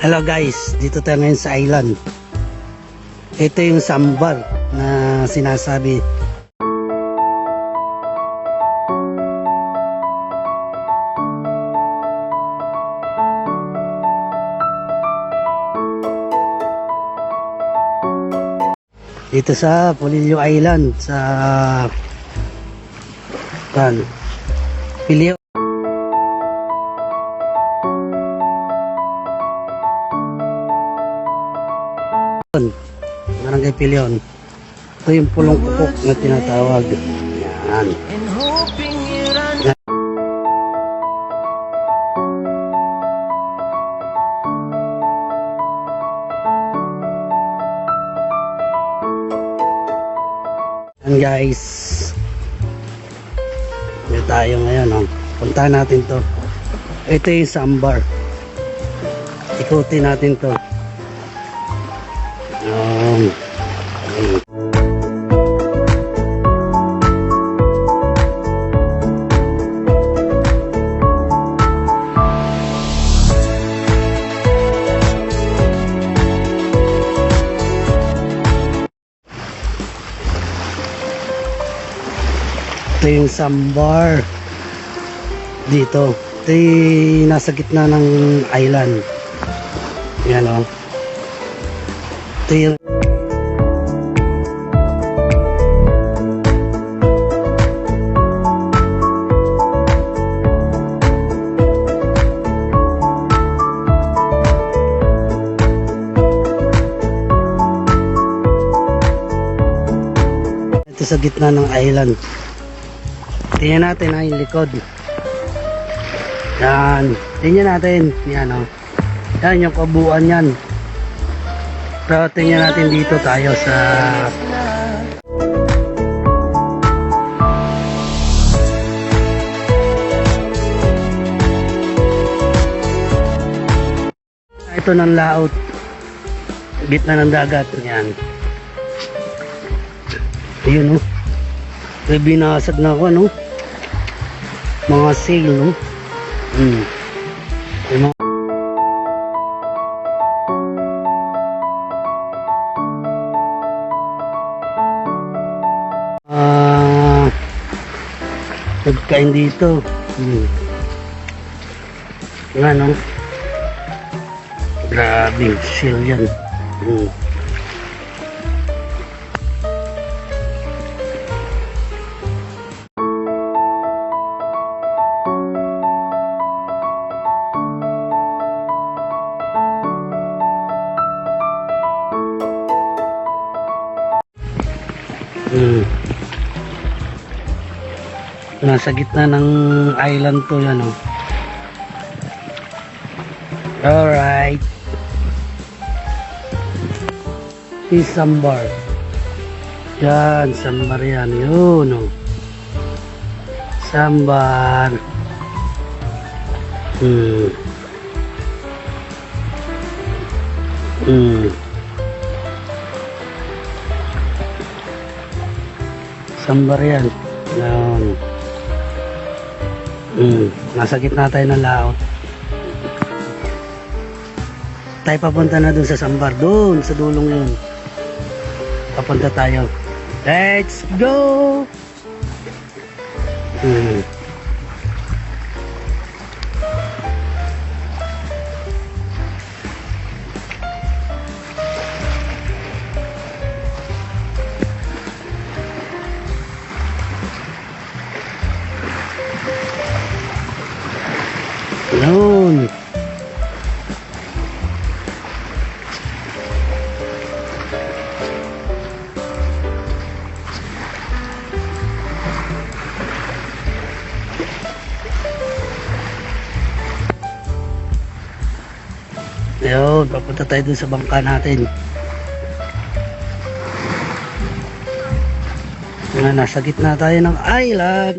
Hello guys, dito tayo ngayon sa island. Ito yung sambar na sinasabi. Dito sa Polillo Island sa kan Pilio Barangay Pilion. Ito yung pulong kupok na tinatawag. Yan. Yan guys. Dito tayo ngayon. Oh. Punta natin to. Ito yung sambar. Ikutin natin to. Um, ito yung sambar dito. Ito nasa gitna ng island. Yan o ito yung ito sa gitna ng island. Tingnan natin ha yung likod. Yan. Tingnan natin. Yan o yan yung kabuuan yan pero tingnan natin dito tayo sa ito ng laot. Gitna ng dagat yan. Ayun oh. May binasag na ako ano mga sail no? Mga nagkain dito hmm. yung ano grabing sail yan hmm. Hmm. Nasa gitna ng island to yan oh. Alright. Is sambar. Yan, sambar yan. Yun oh. Sambar. Hmm. Hmm. Sambar yan. Yan. Mm, nasa gitna tayo ng laot. Tayo papunta na dun sa Sambar. Dun, sa dulong yun. Papunta tayo. Let's go! Mm. Yun. Yun, papunta tayo dun sa bangka natin. Nga, nasa gitna tayo ng island.